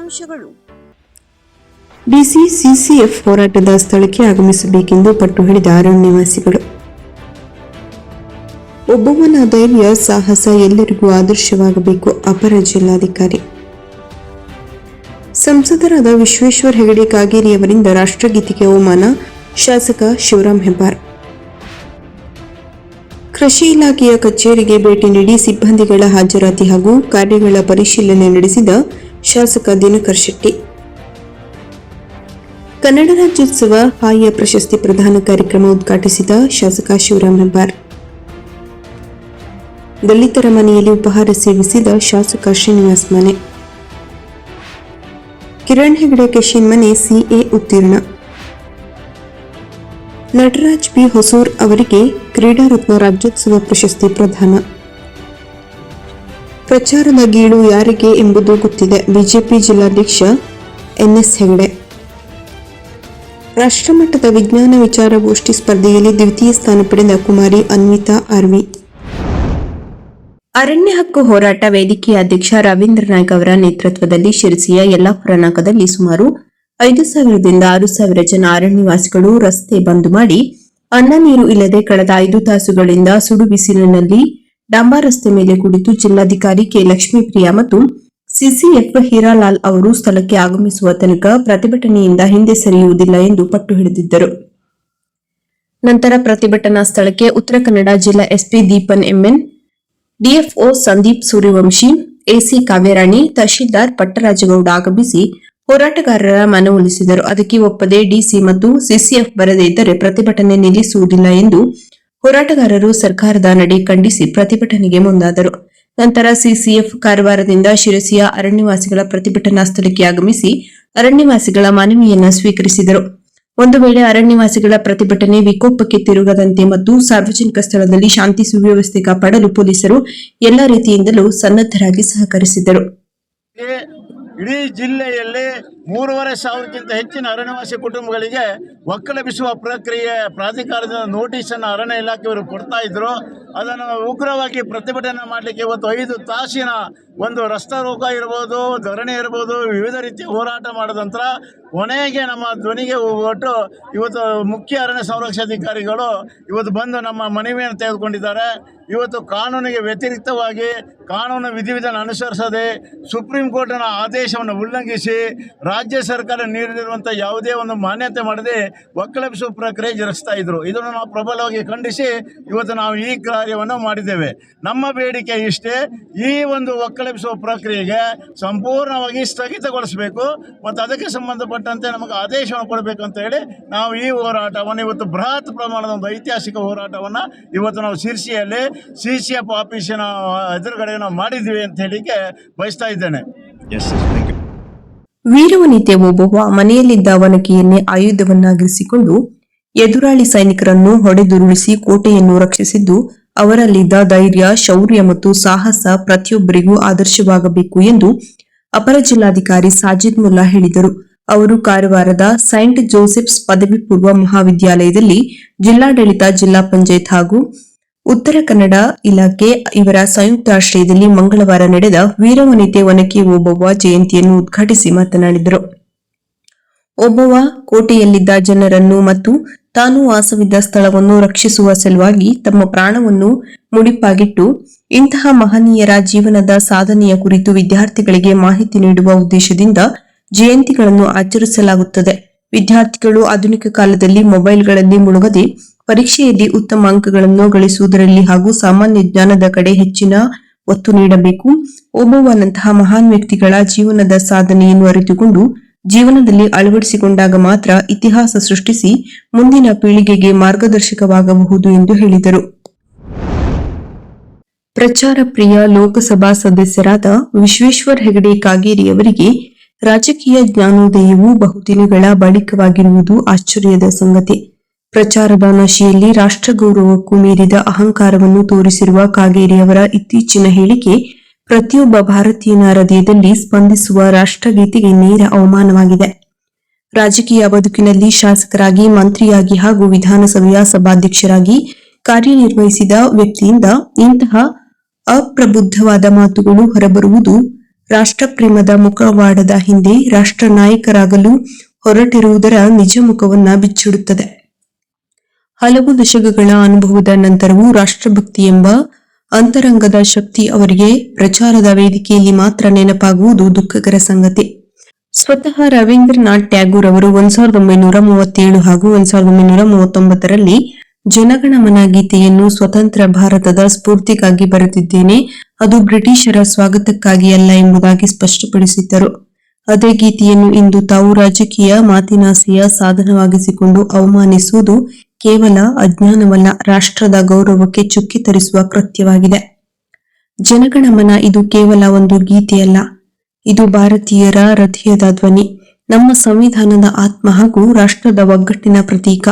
ವಾರ್ತೆಯ ಮುಖ್ಯಾಂಶಗಳು DC CCF ಹೋರಾಟದ ಸ್ಥಳಕ್ಕೆ ಆಗಮಿಸಬೇಕೆಂದು ಪಟ್ಟು ಹಿಡಿದ ಅರಣ್ಯವಾಸಿಗಳು. ಒಬ್ಬವನ ಧೈರ್ಯ, ಸಾಹಸ ಎಲ್ಲರಿಗೂ ಆದರ್ಶವಾಗಬೇಕು, ಅಪರ ಜಿಲ್ಲಾಧಿಕಾರಿ. ಸಂಸದರಾದ ವಿಶ್ವೇಶ್ವರ ಹೆಗಡೆ ಕಾಗೇರಿ ಅವರಿಂದ ರಾಷ್ಟ್ರಗೀತೆಗೆ ಅವಮಾನ, ಶಾಸಕ ಶಿವರಾಮ್ ಹೆಬ್ಬಾರ್. ಕೃಷಿ ಇಲಾಖೆಯ ಕಚೇರಿಗೆ ಭೇಟಿ ನೀಡಿ ಸಿಬ್ಬಂದಿಗಳ ಹಾಜರಾತಿ ಹಾಗೂ ಕಾರ್ಯಗಳ ಪರಿಶೀಲನೆ ನಡೆಸಿದ ಶಾಸಕ ದಿನಕರ್ ಶೆಟ್ಟಿ. ಕನ್ನಡ ರಾಜ್ಯೋತ್ಸವ ಹಾಯ ಪ್ರಶಸ್ತಿ ಪ್ರದಾನ ಕಾರ್ಯಕ್ರಮ ಉದ್ಘಾಟಿಸಿದ ಶಾಸಕ ಶಿವರಾಮ್ ಹೆಬ್ಬಾರ್ ದಲಿತರ ಮನೆಯಲ್ಲಿ ಉಪಹಾರ ಸೇವಿಸಿದ ಶಾಸಕ ಶ್ರೀನಿವಾಸ್ ಮನೆ. ಕಿರಣ್ ಹೆಗಡೆ ಕೆಶಿನ್ ಮನೆ ಸಿಎ ಉತ್ತೀರ್ಣ. ನಟರಾಜ್ ಬಿ ಹೊಸೂರ್ ಅವರಿಗೆ ಕ್ರೀಡಾ ರತ್ನ ರಾಜ್ಯೋತ್ಸವ ಪ್ರಶಸ್ತಿ ಪ್ರದಾನ. ಪ್ರಚಾರದ ಗೀಳು ಯಾರಿಗೆ ಎಂಬುದು ಗೊತ್ತಿದೆ. ಬಿಜೆಪಿ ಜಿಲ್ಲಾಧ್ಯಕ್ಷ ಎನ್ಎಸ್ ಹೆಗಡೆ. ರಾಷ್ಟ್ರಮಟ್ಟದ ವಿಜ್ಞಾನ ವಿಚಾರಗೋಷ್ಠಿ ಸ್ಪರ್ಧೆಯಲ್ಲಿ ದ್ವಿತೀಯ ಸ್ಥಾನ ಪಡೆದ ಕುಮಾರಿ ಅನ್ವಿತಾ ಆರ್ವಿ ಅರಣ್ಯ ಹಕ್ಕು ಹೋರಾಟ ವೇದಿಕೆಯ ಅಧ್ಯಕ್ಷ ರವೀಂದ್ರ ನಾಯ್ಕ ಅವರ ನೇತೃತ್ವದಲ್ಲಿ ಶಿರಸಿಯ ಯಲ್ಲಾಪುರ ನಾಕದಲ್ಲಿ ಸುಮಾರು ಐದು ಸಾವಿರದಿಂದ ಆರು ಸಾವಿರ ಜನ ಅರಣ್ಯವಾಸಿಗಳು ರಸ್ತೆ ಬಂದ್ ಮಾಡಿ ಅನ್ನ ನೀರು ಇಲ್ಲದೆ ಕಳೆದ ಐದು ತಾಸುಗಳಿಂದ ಸುಡು ಬಿಸಿಲಿನಲ್ಲಿ ಡಾಂಬಾ ರಸ್ತೆ ಮೇಲೆ ಕುಳಿತು ಜಿಲ್ಲಾಧಿಕಾರಿ ಕೆ. ಲಕ್ಷ್ಮೀಪ್ರಿಯಾ ಮತ್ತು ಸಿಸಿಎಫ್ ಹೀರಾಲಾಲ್ ಅವರು ಸ್ಥಳಕ್ಕೆ ಆಗಮಿಸುವ ತನಕ ಪ್ರತಿಭಟನೆಯಿಂದ ಹಿಂದೆ ಸರಿಯುವುದಿಲ್ಲ ಎಂದು ಪಟ್ಟು ಹಿಡಿದಿದ್ದರು. ನಂತರ ಪ್ರತಿಭಟನಾ ಸ್ಥಳಕ್ಕೆ ಉತ್ತರ ಕನ್ನಡ ಜಿಲ್ಲಾ SP Deepan MN, DFO Sandeep Suryavanshi, AC Kavyarani tahsildar Pattarajagowda ಆಗಮಿಸಿ ಹೋರಾಟಗಾರರ ಮನವೊಲಿಸಿದರು ಅದಕ್ಕೆ ಒಪ್ಪದೆ ಡಿಸಿ ಮತ್ತು ಸಿಸಿಎಫ್ ಬರದೇ ಇದ್ದರೆ ಪ್ರತಿಭಟನೆ ನಿಲ್ಲಿಸುವುದಿಲ್ಲ ಎಂದು ಹೋರಾಟಗಾರರು ಸರ್ಕಾರದ ನಡೆ ಖಂಡಿಸಿ ಪ್ರತಿಭಟನೆಗೆ ಮುಂದಾದರು. ನಂತರ ಸಿಸಿಎಫ್ ಕಾರವಾರದಿಂದ ಶಿರಸಿಯ ಅರಣ್ಯವಾಸಿಗಳ ಪ್ರತಿಭಟನಾ ಸ್ಥಳಕ್ಕೆ ಆಗಮಿಸಿ ಅರಣ್ಯವಾಸಿಗಳ ಮನವಿಯನ್ನ ಸ್ವೀಕರಿಸಿದರು. ಒಂದು ವೇಳೆ ಅರಣ್ಯವಾಸಿಗಳ ಪ್ರತಿಭಟನೆ ವಿಕೋಪಕ್ಕೆ ತಿರುಗದಂತೆ ಮತ್ತು ಸಾರ್ವಜನಿಕ ಸ್ಥಳದಲ್ಲಿ ಶಾಂತಿ ಸುವ್ಯವಸ್ಥೆ ಕಾಪಾಡಲು ಪೊಲೀಸರು ಎಲ್ಲ ರೀತಿಯಿಂದಲೂ ಸನ್ನದ್ಧರಾಗಿ ಸಹಕರಿಸಿದರು. ಇಡೀ ಜಿಲ್ಲೆಯಲ್ಲಿ ಮೂರುವರೆ ಸಾವಿರಕ್ಕಿಂತ ಹೆಚ್ಚಿನ ಅರಣ್ಯವಾಸಿ ಕುಟುಂಬಗಳಿಗೆ ಒಕ್ಕಲೆಬ್ಬಿಸುವ ಪ್ರಕ್ರಿಯೆ ಪ್ರಾಧಿಕಾರದಿಂದ ನೋಟಿಸನ್ನು ಅರಣ್ಯ ಇಲಾಖೆಯವರು ಕೊಡ್ತಾ ಇದ್ರು. ಅದನ್ನು ಉಗ್ರವಾಗಿ ಪ್ರತಿಭಟನೆ ಮಾಡಲಿಕ್ಕೆ ಇವತ್ತು ಐದು ತಾಸಿನ ಒಂದು ರಸ್ತೆ ರೋಗ ಇರ್ಬೋದು, ಧರಣಿ ಇರ್ಬೋದು, ವಿವಿಧ ರೀತಿಯ ಹೋರಾಟ ಮಾಡಿದ ನಂತರ ಕೊನೆಗೆ ನಮ್ಮ ಧ್ವನಿಗೆ ಒಟ್ಟು ಇವತ್ತು ಮುಖ್ಯ ಅರಣ್ಯ ಸಂರಕ್ಷಾಧಿಕಾರಿಗಳು ಇವತ್ತು ಬಂದು ನಮ್ಮ ಮನವಿಯನ್ನು ತೆಗೆದುಕೊಂಡಿದ್ದಾರೆ. ಇವತ್ತು ಕಾನೂನಿಗೆ ವ್ಯತಿರಿಕ್ತವಾಗಿ ಕಾನೂನು ವಿಧಿವಿಧಾನ ಅನುಸರಿಸದೆ ಸುಪ್ರೀಂ ಕೋರ್ಟಿನ ಆದೇಶವನ್ನು ಉಲ್ಲಂಘಿಸಿ ಸರ್ಕಾರ ನೀಡಿರುವಂಥ ಯಾವುದೇ ಒಂದು ಮಾನ್ಯತೆ ಮಾಡದೆ ಒಕ್ಕಲೆಬ್ಬಿಸುವ ಪ್ರಕ್ರಿಯೆ ಜರುಗಿಸ್ತಾ ಇದ್ರು. ಇದನ್ನು ನಾವು ಪ್ರಬಲವಾಗಿ ಖಂಡಿಸಿ ಇವತ್ತು ನಾವು ಈ ಕಾರ್ಯವನ್ನು ಮಾಡಿದ್ದೇವೆ. ನಮ್ಮ ಬೇಡಿಕೆ ಇಷ್ಟೇ, ಈ ಒಂದು ಒಕ್ಕಲೆಬ್ಬಿಸುವ ಪ್ರಕ್ರಿಯೆಗೆ ಸಂಪೂರ್ಣವಾಗಿ ಸ್ಥಗಿತಗೊಳಿಸಬೇಕು ಮತ್ತು ಅದಕ್ಕೆ ಸಂಬಂಧಪಟ್ಟಂತೆ ನಮಗೆ ಆದೇಶವನ್ನು ಕೊಡಬೇಕು ಅಂತ ಹೇಳಿ ನಾವು ಈ ಹೋರಾಟವನ್ನು ಇವತ್ತು ಬೃಹತ್ ಪ್ರಮಾಣದ ಒಂದು ಐತಿಹಾಸಿಕ ಹೋರಾಟವನ್ನು ಇವತ್ತು ನಾವು ಶಿರ್ಸಿಯಲ್ಲಿ ಸಿ ಸಿ ಎಫ್ ಆಫೀಸಿನ ಎದುರುಗಡೆ ನಾವು ಮಾಡಿದ್ವಿ ಅಂತ ಹೇಳಿಕೆ ಬಯಸ್ತಾ ಇದ್ದೇನೆ. ವೀರವನಿತೆ ಓಬವ್ವ ಮನೆಯಲ್ಲಿದ್ದ ವನಕೆಯನ್ನೇ ಆಯುಧವನ್ನಾಗಿರಿಸಿಕೊಂಡು ಎದುರಾಳಿ ಸೈನಿಕರನ್ನು ಹೊಡೆದುರುಳಿಸಿ ಕೋಟೆಯನ್ನು ರಕ್ಷಿಸಿದ್ದು, ಅವರಲ್ಲಿದ್ದ ಧೈರ್ಯ, ಶೌರ್ಯ ಮತ್ತು ಸಾಹಸ ಪ್ರತಿಯೊಬ್ಬರಿಗೂ ಆದರ್ಶವಾಗಬೇಕು ಎಂದು ಅಪರ ಜಿಲ್ಲಾಧಿಕಾರಿ ಸಾಜಿದ್ ಮುಲ್ಲಾ ಹೇಳಿದರು. ಅವರು ಕಾರವಾರದ ಸೈಂಟ್ ಜೋಸೆಫ್ಸ್ ಪದವಿ ಪೂರ್ವ ಮಹಾವಿದ್ಯಾಲಯದಲ್ಲಿ ಜಿಲ್ಲಾಡಳಿತ, ಜಿಲ್ಲಾ ಪಂಚಾಯತ್ ಹಾಗೂ ಉತ್ತರ ಕನ್ನಡ ಇಲಾಖೆ ಇವರ ಸಂಯುಕ್ತ ಆಶ್ರಯದಲ್ಲಿ ಮಂಗಳವಾರ ನಡೆದ ವೀರವನಿತೆ ಒನಕೆ ಓಬವ್ವ ಜಯಂತಿಯನ್ನು ಉದ್ಘಾಟಿಸಿ ಮಾತನಾಡಿದರು. ಒಬ್ಬವ್ವ ಕೋಟೆಯಲ್ಲಿದ್ದ ಜನರನ್ನು ಮತ್ತು ತಾನು ವಾಸವಿದ್ದ ಸ್ಥಳವನ್ನು ರಕ್ಷಿಸುವ ಸಲುವಾಗಿ ತಮ್ಮ ಪ್ರಾಣವನ್ನು ಮುಡಿಪಾಗಿಟ್ಟು ಇಂತಹ ಮಹನೀಯರ ಜೀವನದ ಸಾಧನೆಯ ಕುರಿತು ವಿದ್ಯಾರ್ಥಿಗಳಿಗೆ ಮಾಹಿತಿ ನೀಡುವ ಉದ್ದೇಶದಿಂದ ಜಯಂತಿಗಳನ್ನು ಆಚರಿಸಲಾಗುತ್ತದೆ. ವಿದ್ಯಾರ್ಥಿಗಳು ಆಧುನಿಕ ಕಾಲದಲ್ಲಿ ಮೊಬೈಲ್ಗಳಲ್ಲಿ ಮುಳುಗದೆ ಪರೀಕ್ಷೆಯಲ್ಲಿ ಉತ್ತಮ ಅಂಕಗಳನ್ನು ಗಳಿಸುವುದರಲ್ಲಿ ಹಾಗೂ ಸಾಮಾನ್ಯ ಜ್ಞಾನದ ಕಡೆ ಹೆಚ್ಚಿನ ಒತ್ತು ನೀಡಬೇಕು. ಒಬ್ಬವನಂತಹ ಮಹಾನ್ ವ್ಯಕ್ತಿಗಳ ಜೀವನದ ಸಾಧನೆಯನ್ನು ಅರಿತುಕೊಂಡು, ಜೀವನದಲ್ಲಿ ಅಳವಡಿಸಿಕೊಂಡಾಗ ಮಾತ್ರ ಇತಿಹಾಸ ಸೃಷ್ಟಿಸಿ ಮುಂದಿನ ಪೀಳಿಗೆಗೆ ಮಾರ್ಗದರ್ಶಕವಾಗಬಹುದು ಎಂದು ಹೇಳಿದರು. ಪ್ರಚಾರ ಪ್ರಿಯ ಲೋಕಸಭಾ ಸದಸ್ಯರಾದ ವಿಶ್ವೇಶ್ವರ್ ಹೆಗಡೆ ಕಾಗೇರಿ ಅವರಿಗೆ ರಾಜಕೀಯ ಜ್ಞಾನೋದಯವು ಬಹುದಿನಗಳ ಬಳಿಕವಾಗಿರುವುದು ಆಶ್ಚರ್ಯದ ಸಂಗತಿ. ಪ್ರಚಾರದ ನಶೆಯಲ್ಲಿ ರಾಷ್ಟ್ರ ಗೌರವಕ್ಕೂ ಮೀರಿದ ಅಹಂಕಾರವನ್ನು ತೋರಿಸಿರುವ ಕಾಗೇರಿ ಅವರ ಇತ್ತೀಚಿನ ಹೇಳಿಕೆ ಪ್ರತಿಯೊಬ್ಬ ಭಾರತೀಯನ ಹೃದಯದಲ್ಲಿ ಸ್ಪಂದಿಸುವ ರಾಷ್ಟ್ರಗೀತೆಗೆ ನೇರ ಅವಮಾನವಾಗಿದೆ. ರಾಜಕೀಯ ಬದುಕಿನಲ್ಲಿ ಶಾಸಕರಾಗಿ, ಮಂತ್ರಿಯಾಗಿ ಹಾಗೂ ವಿಧಾನಸಭೆಯ ಸಭಾಧ್ಯಕ್ಷರಾಗಿ ಕಾರ್ಯನಿರ್ವಹಿಸಿದ ವ್ಯಕ್ತಿಯಿಂದ ಇಂತಹ ಅಪ್ರಬುದ್ಧವಾದ ಮಾತುಗಳು ಹೊರಬರುವುದು ರಾಷ್ಟ್ರಪ್ರೇಮದ ಮುಖವಾಡದ ಹಿಂದೆ ರಾಷ್ಟ್ರ ನಾಯಕರಾಗಲು ಹೊರಟಿರುವುದರ ನಿಜ ಮುಖವನ್ನ ಬಿಚ್ಚಿಡುತ್ತದೆ. ಹಲವು ದಶಕಗಳ ಅನುಭವದ ನಂತರವೂ ರಾಷ್ಟ್ರಭಕ್ತಿ ಎಂಬ ಅಂತರಂಗದ ಶಕ್ತಿ ಅವರಿಗೆ ಪ್ರಚಾರದ ವೇದಿಕೆಯಲ್ಲಿ ಮಾತ್ರ ನೆನಪಾಗುವುದು ದುಃಖಕರ ಸಂಗತಿ. ಸ್ವತಃ ರವೀಂದ್ರನಾಥ್ ಟ್ಯಾಗೂರ್ ಅವರು ಒಂದ್ ಸಾವಿರದ ಒಂಬೈನೂರ ಮೂವತ್ತೇಳು ಹಾಗೂ ಒಂದ್ ಸಾವಿರದ ಒಂಬೈನೂರ ಮೂವತ್ತೊಂಬತ್ತರಲ್ಲಿ ಜನಗಣಮನ ಗೀತೆಯನ್ನು ಸ್ವತಂತ್ರ ಭಾರತದ ಸ್ಫೂರ್ತಿಗಾಗಿ ಬರೆದಿದ್ದೇನೆ. ಅದು ಬ್ರಿಟಿಷರ ಸ್ವಾಗತಕ್ಕಾಗಿ ಅಲ್ಲ ಎಂಬುದಾಗಿ ಸ್ಪಷ್ಟಪಡಿಸಿದ್ದರು. ಅದೇ ಗೀತೆಯನ್ನು ಇಂದು ತಾವು ರಾಜಕೀಯ ಮಾತಿನಾಸೆಯ ಸಾಧನವಾಗಿಸಿಕೊಂಡು ಅವಮಾನಿಸುವುದು ಕೇವಲ ಅಜ್ಞಾನವಲ್ಲ, ರಾಷ್ಟ್ರದ ಗೌರವಕ್ಕೆ ಚುಕ್ಕಿ ತರಿಸುವ ಕೃತ್ಯವಾಗಿದೆ. ಜನಗಣಮನ ಇದು ಕೇವಲ ಒಂದು ಗೀತೆಯಲ್ಲ. ಇದು ಭಾರತೀಯರ ಹೃದಯದ ಧ್ವನಿ. ನಮ್ಮ ಸಂವಿಧಾನದ ಆತ್ಮ ಹಾಗೂ ರಾಷ್ಟ್ರದ ಒಗ್ಗಟ್ಟಿನ ಪ್ರತೀಕ.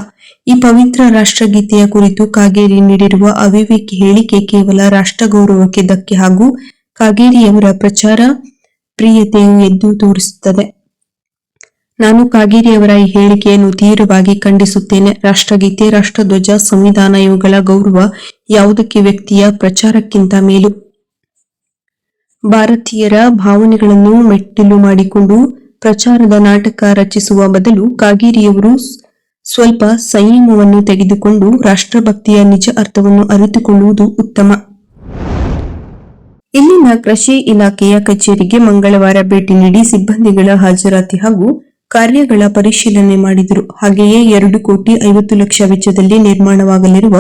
ಈ ಪವಿತ್ರ ರಾಷ್ಟ್ರಗೀತೆಯ ಕುರಿತು ಕಾಗೇರಿ ನೀಡಿರುವ ಅವಿವೇಕಿ ಹೇಳಿಕೆ ಕೇವಲ ರಾಷ್ಟ್ರ ಗೌರವಕ್ಕೆ ಧಕ್ಕೆ ಹಾಗೂ ಕಾಗೇರಿಯವರ ಪ್ರಚಾರ, ಪ್ರಿಯತೆಯು ಎದ್ದು ತೋರಿಸುತ್ತದೆ. ನಾನು ಕಾಗೇರಿಯವರ ಈ ಹೇಳಿಕೆಯನ್ನು ತೀವ್ರವಾಗಿ ಖಂಡಿಸುತ್ತೇನೆ. ರಾಷ್ಟ್ರಗೀತೆ, ರಾಷ್ಟ್ರಧ್ವಜ, ಸಂವಿಧಾನ ಇವುಗಳ ಗೌರವ ಯಾವುದಕ್ಕೆ ವ್ಯಕ್ತಿಯ ಪ್ರಚಾರಕ್ಕಿಂತ ಮೇಲು? ಭಾರತೀಯರ ಭಾವನೆಗಳನ್ನು ಮೆಟ್ಟಿಲು ಮಾಡಿಕೊಂಡು ಪ್ರಚಾರದ ನಾಟಕ ರಚಿಸುವ ಬದಲು ಕಾಗೇರಿಯವರು ಸ್ವಲ್ಪ ಸಂಯಮವನ್ನು ತೆಗೆದುಕೊಂಡು ರಾಷ್ಟ್ರಭಕ್ತಿಯ ನಿಜ ಅರ್ಥವನ್ನು ಅರಿತುಕೊಳ್ಳುವುದು ಉತ್ತಮ. ಇಲ್ಲಿನ ಕೃಷಿ ಇಲಾಖೆಯ ಕಚೇರಿಗೆ ಮಂಗಳವಾರ ಭೇಟಿ ನೀಡಿ ಸಿಬ್ಬಂದಿಗಳ ಹಾಜರಾತಿ ಹಾಗೂ ಕಾರ್ಯಗಳ ಪರಿಶೀಲನೆ ಮಾಡಿದರು. ಹಾಗೆಯೇ ಎರಡು ಕೋಟಿ ಐವತ್ತು ಲಕ್ಷ ವೆಚ್ಚದಲ್ಲಿ ನಿರ್ಮಾಣವಾಗಲಿರುವ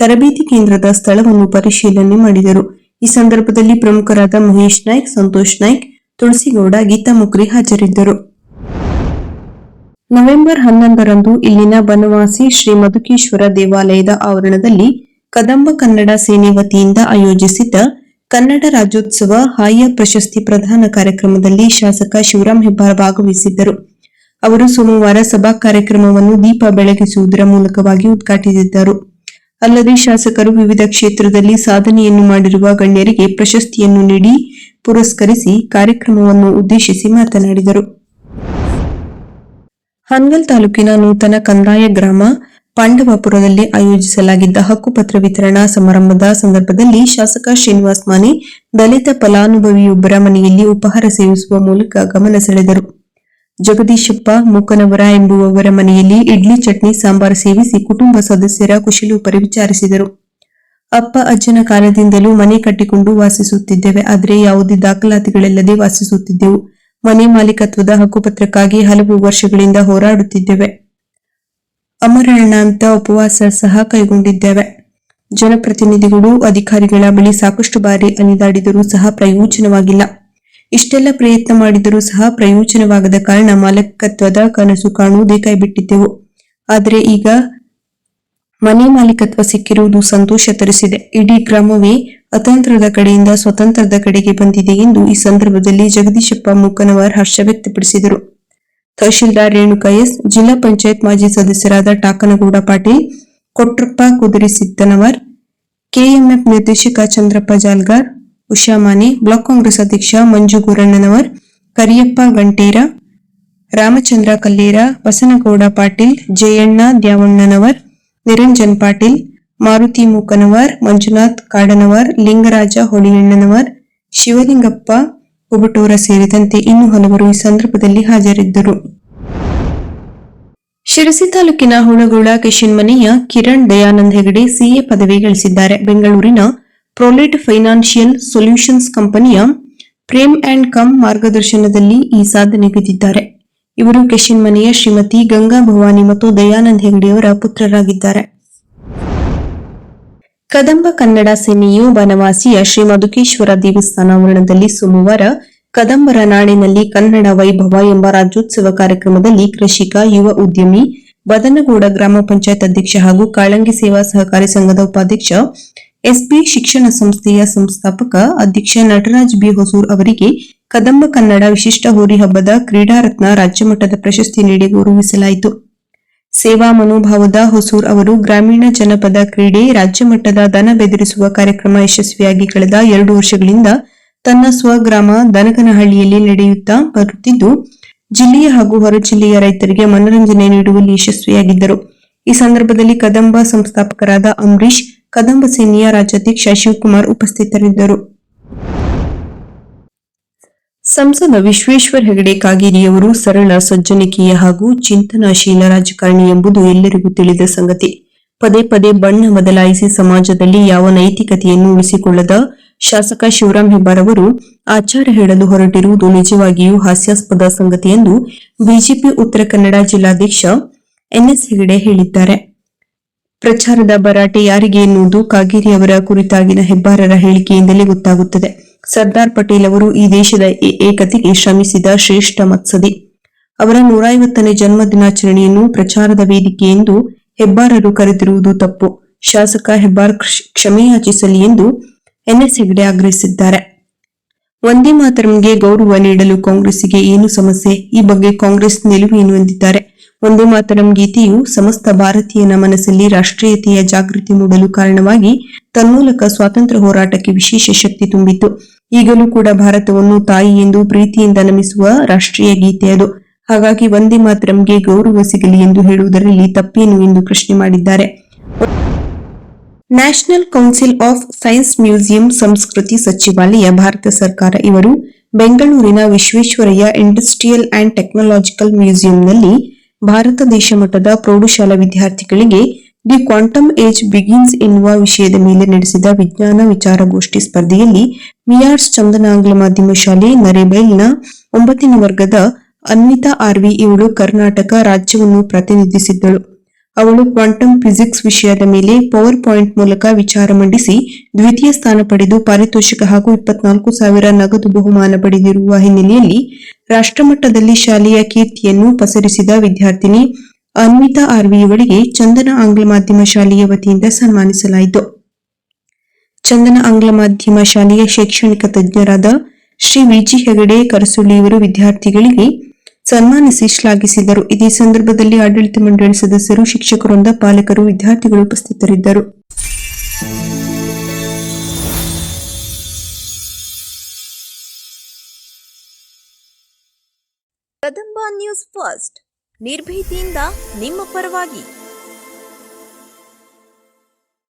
ತರಬೇತಿ ಕೇಂದ್ರದ ಸ್ಥಳವನ್ನು ಪರಿಶೀಲನೆ ಮಾಡಿದರು. ಈ ಸಂದರ್ಭದಲ್ಲಿ ಪ್ರಮುಖರಾದ ಮಹೇಶ್ ನಾಯ್ಕ್, ಸಂತೋಷ್ ನಾಯ್ಕ್, ತುಳಸಿಗೌಡ, ಗೀತಾ ಮುಕ್ರಿ ಹಾಜರಿದ್ದರು. ನವೆಂಬರ್ ಹನ್ನೊಂದರಂದು ಇಲ್ಲಿನ ಬನವಾಸಿ ಶ್ರೀ ಮಧುಕೇಶ್ವರ ದೇವಾಲಯದ ಆವರಣದಲ್ಲಿ ಕದಂಬ ಕನ್ನಡ ಸೇನೆ ವತಿಯಿಂದ ಆಯೋಜಿಸಿದ್ದ ಕನ್ನಡ ರಾಜ್ಯೋತ್ಸವ ಹಾಯ ಪ್ರಶಸ್ತಿ ಪ್ರದಾನ ಕಾರ್ಯಕ್ರಮದಲ್ಲಿ ಶಾಸಕ ಶಿವರಾಮ್ ಹೆಬ್ಬಾರ್ ಭಾಗವಹಿಸಿದ್ದರು. ಅವರು ಸೋಮವಾರ ಸಭಾ ಕಾರ್ಯಕ್ರಮವನ್ನು ದೀಪ ಬೆಳಗಿಸುವುದರ ಮೂಲಕವಾಗಿ ಉದ್ಘಾಟಿಸಿದ್ದರು. ಅಲ್ಲದೆ ಶಾಸಕರು ವಿವಿಧ ಕ್ಷೇತ್ರದಲ್ಲಿ ಸಾಧನೆಯನ್ನು ಮಾಡಿರುವ ಗಣ್ಯರಿಗೆ ಪ್ರಶಸ್ತಿಯನ್ನು ನೀಡಿ ಪುರಸ್ಕರಿಸಿ ಕಾರ್ಯಕ್ರಮವನ್ನು ಉದ್ದೇಶಿಸಿ ಮಾತನಾಡಿದರು. ಹಾನಗಲ್ ತಾಲೂಕಿನ ನೂತನ ಕಂದಾಯ ಗ್ರಾಮ ಪಾಂಡವಪುರದಲ್ಲಿ ಆಯೋಜಿಸಲಾಗಿದ್ದ ಹಕ್ಕುಪತ್ರ ವಿತರಣಾ ಸಮಾರಂಭದ ಸಂದರ್ಭದಲ್ಲಿ ಶಾಸಕ ಶ್ರೀನಿವಾಸ್ ಮಾನೆ ದಲಿತ ಫಲಾನುಭವಿಯೊಬ್ಬರ ಮನೆಯಲ್ಲಿ ಉಪಹಾರ ಸೇವಿಸುವ ಮೂಲಕ ಗಮನ ಸೆಳೆದರು. ಜಗದೀಶಪ್ಪ ಮೂಕನವರ ಎಂಬುವವರ ಮನೆಯಲ್ಲಿ ಇಡ್ಲಿ, ಚಟ್ನಿ, ಸಾಂಬಾರ್ ಸೇವಿಸಿ ಕುಟುಂಬ ಸದಸ್ಯರ ಕುಶಲೋಪರಿ ವಿಚಾರಿಸಿದರು ಅಪ್ಪ, ಅಜ್ಜನ ಕಾಲದಿಂದಲೂ ಮನೆ ಕಟ್ಟಿಕೊಂಡು ವಾಸಿಸುತ್ತಿದ್ದೇವೆ. ಆದರೆ ಯಾವುದೇ ದಾಖಲಾತಿಗಳಿಲ್ಲದೆ ವಾಸಿಸುತ್ತಿದ್ದೆವು. ಮನೆ ಮಾಲೀಕತ್ವದ ಹಕ್ಕುಪತ್ರಕ್ಕಾಗಿ ಹಲವು ವರ್ಷಗಳಿಂದ ಹೋರಾಡುತ್ತಿದ್ದೇವೆ. ಅಮರಣ್ಣ ಅಂತ ಉಪವಾಸ ಸಹ ಕೈಗೊಂಡಿದ್ದೇವೆ. ಜನಪ್ರತಿನಿಧಿಗಳು, ಅಧಿಕಾರಿಗಳ ಬಳಿ ಸಾಕಷ್ಟು ಬಾರಿ ಅಲಿದಾಡಿದರೂ ಸಹ ಪ್ರಯೋಜನವಾಗಿಲ್ಲ. ಇಷ್ಟೆಲ್ಲ ಪ್ರಯತ್ನ ಮಾಡಿದರೂ ಸಹ ಪ್ರಯೋಜನವಾಗದ ಕಾರಣ ಮಾಲೀಕತ್ವದ ಕನಸು ಕಾಣುವುದೇ ಕೈಬಿಟ್ಟಿದ್ದೆವು. ಆದರೆ ಈಗ ಮನೆ ಮಾಲೀಕತ್ವ ಸಿಕ್ಕಿರುವುದು ಸಂತೋಷ ತರಿಸಿದೆ. ಇಡೀ ಗ್ರಾಮವೇ ಅತಂತ್ರದ ಕಡೆಯಿಂದ ಸ್ವತಂತ್ರದ ಕಡೆಗೆ ಬಂದಿದೆ ಎಂದು ಈ ಸಂದರ್ಭದಲ್ಲಿ ಜಗದೀಶಪ್ಪ ಮೂಕನವರ್ ಹರ್ಷ ವ್ಯಕ್ತಪಡಿಸಿದರು. ತಹಶೀಲ್ದಾರ್ ರೇಣುಕಾ ಎಸ್, ಜಿಲ್ಲಾ ಪಂಚಾಯತ್ ಮಾಜಿ ಸದಸ್ಯರಾದ ಟಾಕನಗೌಡ ಪಾಟೀಲ್, ಕೊಟ್ರಪ್ಪ ಕುದುರಿಸಿದ್ದನವರ್ ಕೆಎಂಎಫ್ ನಿರ್ದೇಶಕ ಚಂದ್ರಪ್ಪ ಜಾಲ್ಗಾರ್ ಉಷಾ ಮಾನೆ ಬ್ಲಾಕ್ ಕಾಂಗ್ರೆಸ್ ಅಧ್ಯಕ್ಷ ಮಂಜು ಗುರಣ್ಣನವರ್, ಕರಿಯಪ್ಪ ಗಂಟೇರ, ರಾಮಚಂದ್ರ ಕಲ್ಲೇರ, ಬಸನಗೌಡ ಪಾಟೀಲ್, ಜಯಣ್ಣ ದ್ಯಾವಣ್ಣನವರ್, ನಿರಂಜನ್ ಪಾಟೀಲ್, ಮಾರುತಿ ಮೂಕನವರ್, ಮಂಜುನಾಥ್ ಕಾಡನವರ್, ಲಿಂಗರಾಜ ಹೊಳಿಯಣ್ಣನವರ್, ಶಿವಲಿಂಗಪ್ಪ ಕುಬಟೂರ ಸೇರಿದಂತೆ ಇನ್ನೂ ಹಲವರು ಈ ಸಂದರ್ಭದಲ್ಲಿ ಹಾಜರಿದ್ದರು. ಶಿರಸಿ ತಾಲೂಕಿನ ಹುಣಗೋಳ ಕಿಶನ್ಮನೆಯ ಕಿರಣ್ ದಯಾನಂದ್ ಹೆಗಡೆ ಸಿಎ ಪದವಿ ಗಳಿಸಿದ್ದಾರೆ. ಬೆಂಗಳೂರಿನ ಪ್ರೊಲೆಟ್ ಫೈನಾನ್ಷಿಯಲ್ ಸೊಲ್ಯೂಷನ್ಸ್ ಕಂಪನಿಯ ಪ್ರೇಮ್ ಅಂಡ್ ಕಮ್ ಮಾರ್ಗದರ್ಶನದಲ್ಲಿ ಈ ಸಾಧನೆಗೈದಿದ್ದಾರೆ ಇವರು ಕೆಶಿನ್ಮನೆಯ ಶ್ರೀಮತಿ ಗಂಗಾ ಭವಾನಿ ಮತ್ತು ದಯಾನಂದ್ ಹೆಗಡೆಯವರ ಪುತ್ರರಾಗಿದ್ದಾರೆ. ಕದಂಬ ಕನ್ನಡ ಸೇನೆಯು ಬನವಾಸಿಯ ಶ್ರೀ ಮಧುಕೇಶ್ವರ ದೇವಸ್ಥಾನ ಆವರಣದಲ್ಲಿ ಸೋಮವಾರ ಕದಂಬರ ನಾಡಿನಲ್ಲಿ ಕನ್ನಡ ವೈಭವ ಎಂಬ ರಾಜ್ಯೋತ್ಸವ ಕಾರ್ಯಕ್ರಮದಲ್ಲಿ ಕೃಷಿಕ, ಯುವ ಉದ್ಯಮಿ, ಬದನಗೌಡ ಗ್ರಾಮ ಪಂಚಾಯತ್ ಅಧ್ಯಕ್ಷ ಹಾಗೂ ಕಾಳಂಗಿ ಸೇವಾ ಸಹಕಾರಿ ಸಂಘದ ಉಪಾಧ್ಯಕ್ಷ ಎಸ್ಬಿ ಶಿಕ್ಷಣ ಸಂಸ್ಥೆಯ ಸಂಸ್ಥಾಪಕ ಅಧ್ಯಕ್ಷ ನಟರಾಜ್ ಬಿ. ಹೊಸೂರ್ ಅವರಿಗೆ ಕದಂಬ ಕನ್ನಡ ವಿಶಿಷ್ಟ ಹೋರಿ ಹಬ್ಬದ ಕ್ರೀಡಾರತ್ನ ರಾಜ್ಯಮಟ್ಟದ ಪ್ರಶಸ್ತಿ ನೀಡಿ ಗೌರವಿಸಲಾಯಿತು. ಸೇವಾ ಮನೋಭಾವದ ಹೊಸೂರ್ ಅವರು ಗ್ರಾಮೀಣ ಜನಪದ ಕ್ರೀಡೆ ರಾಜ್ಯಮಟ್ಟದ ದನ ಬೆದರಿಸುವ ಕಾರ್ಯಕ್ರಮ ಯಶಸ್ವಿಯಾಗಿ ಕಳೆದ ಎರಡು ವರ್ಷಗಳಿಂದ ತನ್ನ ಸ್ವಗ್ರಾಮ ದನಗನಹಳ್ಳಿಯಲ್ಲಿ ನಡೆಯುತ್ತಾ ಬರುತ್ತಿದ್ದು, ಜಿಲ್ಲೆಯ ಹಾಗೂ ಹೊರ ಜಿಲ್ಲೆಯ ರೈತರಿಗೆ ಮನರಂಜನೆ ನೀಡುವಲ್ಲಿ ಯಶಸ್ವಿಯಾಗಿದ್ದರು. ಈ ಸಂದರ್ಭದಲ್ಲಿ ಕದಂಬ ಸಂಸ್ಥಾಪಕರಾದ ಅಂಬರೀಶ್ ಕದಂಬ ಸೇನೆಯ ರಾಜ್ಯಾಧ್ಯಕ್ಷ ಶಿವಕುಮಾರ್ ಉಪಸ್ಥಿತರಿದ್ದರು. ಸಂಸದ ವಿಶ್ವೇಶ್ವರ ಹೆಗಡೆ ಕಾಗೇರಿಯವರು ಸರಳ, ಸಜ್ಜನಿಕೆಯ ಹಾಗೂ ಚಿಂತನಾಶೀಲ ರಾಜಕಾರಣಿ ಎಂಬುದು ಎಲ್ಲರಿಗೂ ತಿಳಿದ ಸಂಗತಿ. ಪದೇ ಪದೇ ಬಣ್ಣ ಬದಲಾಯಿಸಿ ಸಮಾಜದಲ್ಲಿ ಯಾವ ನೈತಿಕತೆಯನ್ನು ಉಳಿಸಿಕೊಳ್ಳದ ಶಾಸಕ ಶಿವರಾಮ್ ಹೆಬ್ಬಾರ್ ಅವರು ಆಚಾರ ಹೇಳಲು ಹೊರಟಿರುವುದು ನಿಜವಾಗಿಯೂ ಹಾಸ್ಯಾಸ್ಪದ ಸಂಗತಿ ಎಂದು ಬಿಜೆಪಿ ಉತ್ತರ ಕನ್ನಡ ಜಿಲ್ಲಾಧ್ಯಕ್ಷ ಎನ್ಎಸ್ ಹೆಗಡೆ ಹೇಳಿದ್ದಾರೆ. ಪ್ರಚಾರದ ಭರಾಟೆ ಯಾರಿಗೆ ಎನ್ನುವುದು ಕಾಗೇರಿ ಅವರ ಕುರಿತಾಗಿನ ಹೆಬ್ಬಾರರ ಹೇಳಿಕೆಯಿಂದಲೇ ಗೊತ್ತಾಗುತ್ತದೆ. ಸರ್ದಾರ್ ಪಟೇಲ್ ಅವರು ಈ ದೇಶದ ಏಕತೆಗೆ ಶ್ರಮಿಸಿದ ಶ್ರೇಷ್ಠ ಮತ್ಸದಿ. ಅವರ ನೂರೈವತ್ತನೇ ಜನ್ಮ ದಿನಾಚರಣೆಯನ್ನು ಪ್ರಚಾರದ ವೇದಿಕೆ ಎಂದು ಹೆಬ್ಬಾರರು ಕರೆದಿರುವುದು ತಪ್ಪು. ಶಾಸಕ ಹೆಬ್ಬಾರ್ ಕ್ಷ- ಕ್ಷಮೆಯಾಚಿಸಲಿ ಎಂದು ಎನ್ಎಸ್ ಹೆಗಡೆ ಆಗ್ರಹಿಸಿದ್ದಾರೆ. ಒಂದೇ ಮಾತರಂಗೆ ಗೌರವ ನೀಡಲು ಕಾಂಗ್ರೆಸ್ಸಿಗೆ ಏನು ಸಮಸ್ಯೆ? ಈ ಬಗ್ಗೆ ಕಾಂಗ್ರೆಸ್ ನಿಲುವೇನು ಎಂದಿದ್ದಾರೆ? ಒಂದೇ ಮಾತರಂ ಗೀತೆಯು ಸಮಸ್ತ ಭಾರತೀಯನ ಮನಸ್ಸಲ್ಲಿ ರಾಷ್ಟ್ರೀಯತೆಯ ಜಾಗೃತಿ ಮೂಡಲು ಕಾರಣವಾಗಿ ತನ್ಮೂಲಕ ಸ್ವಾತಂತ್ರ್ಯ ಹೋರಾಟಕ್ಕೆ ವಿಶೇಷ ಶಕ್ತಿ ತುಂಬಿತ್ತು. ಈಗಲೂ ಕೂಡ ಭಾರತವನ್ನು ತಾಯಿ ಎಂದು ಪ್ರೀತಿಯಿಂದ ನಮಿಸುವ ರಾಷ್ಟ್ರೀಯ ಗೀತೆ ಅದು. ಹಾಗಾಗಿ ಒಂದೇ ಮಾತರಂಗೆ ಗೌರವ ಸಿಗಲಿ ಎಂದು ಹೇಳುವುದರಲ್ಲಿ ತಪ್ಪೇನು ಎಂದು ಪ್ರಶ್ನೆ ಮಾಡಿದ್ದಾರೆ. National council of science museum ಸಂಸ್ಕೃತಿ ಸಚಿವಾಲಯ ಭಾರತ ಸರ್ಕಾರ ಇವರು ಬೆಂಗಳೂರಿನ ವಿಶ್ವೇಶ್ವರಯ್ಯ ಇಂಡಸ್ಟ್ರಿಯಲ್ ಅಂಡ್ ಟೆಕ್ನಾಲಜಿಕಲ್ ಮ್ಯೂಸಿಯಂನಲ್ಲಿ ಭಾರತ ದೇಶ ಮಟ್ಟದ ಪ್ರೌಢಶಾಲಾ ವಿದ್ಯಾರ್ಥಿಗಳಿಗೆ ದಿ ಕ್ವಾಂಟಮ್ ಏಜ್ ಬಿಗಿನ್ಸ್ ಎನ್ನುವ ವಿಷಯದ ಮೇಲೆ ನಡೆಸಿದ ವಿಜ್ಞಾನ ವಿಚಾರಗೋಷ್ಠಿ ಸ್ಪರ್ಧೆಯಲ್ಲಿ ಮಿಯಾರ್ಸ್ ಚಂದನಾಂಗ್ಲ ಮಾಧ್ಯಮ ಶಾಲೆ ನರೇಬೈಲ್ನ ಒಂಬತ್ತನೇ ವರ್ಗದ ಅನ್ವಿತಾ ಆರ್ವಿ ಇವಳು ಕರ್ನಾಟಕ ರಾಜ್ಯವನ್ನು ಪ್ರತಿನಿಧಿಸಿದ್ದಳು. ಅವಳು ಕ್ವಾಂಟಮ್ ಫಿಸಿಕ್ಸ್ ವಿಷಯದ ಮೇಲೆ ಪವರ್ ಪಾಯಿಂಟ್ ಮೂಲಕ ವಿಚಾರ ಮಂಡಿಸಿ ದ್ವಿತೀಯ ಸ್ಥಾನ ಪಡೆದು ಪಾರಿತೋಷಿಕ ಹಾಗೂ ಇಪ್ಪತ್ನಾಲ್ಕು ಸಾವಿರ ನಗದು ಬಹುಮಾನ ಪಡೆದಿರುವ ಹಿನ್ನೆಲೆಯಲ್ಲಿ ರಾಷ್ಟ್ರಮಟ್ಟದಲ್ಲಿ ಶಾಲೆಯ ಕೀರ್ತಿಯನ್ನು ಪಸರಿಸಿದ ವಿದ್ಯಾರ್ಥಿನಿ ಅನ್ವಿತಾ ಆರ್ವಿ ಇವಳಿಗೆ ಚಂದನ ಆಂಗ್ಲ ಮಾಧ್ಯಮ ಶಾಲೆಯ ವತಿಯಿಂದ ಸನ್ಮಾನಿಸಲಾಯಿತು. ಚಂದನ ಆಂಗ್ಲ ಮಾಧ್ಯಮ ಶಾಲೆಯ ಶೈಕ್ಷಣಿಕ ತಜ್ಞರಾದ ಶ್ರೀ ವಿಜಿ ಹೆಗಡೆ ಕರಸುಳ್ಳಿ ಇವರು ವಿದ್ಯಾರ್ಥಿಗಳಿಗೆ ಸನ್ಮಾನಿಸಿ ಶ್ಲಾಘಿಸಿದರು. ಇದೇ ಸಂದರ್ಭದಲ್ಲಿ ಆಡಳಿತ ಮಂಡಳಿ ಸದಸ್ಯರು, ಶಿಕ್ಷಕರೊಂದ ಪಾಲಕರು, ವಿದ್ಯಾರ್ಥಿಗಳು ಉಪಸ್ಥಿತರಿದ್ದರು. Kadamba News First. ನಿರ್ಭೀತಿಯಿಂದ ನಿಮ್ಮ ಪರವಾಗಿ.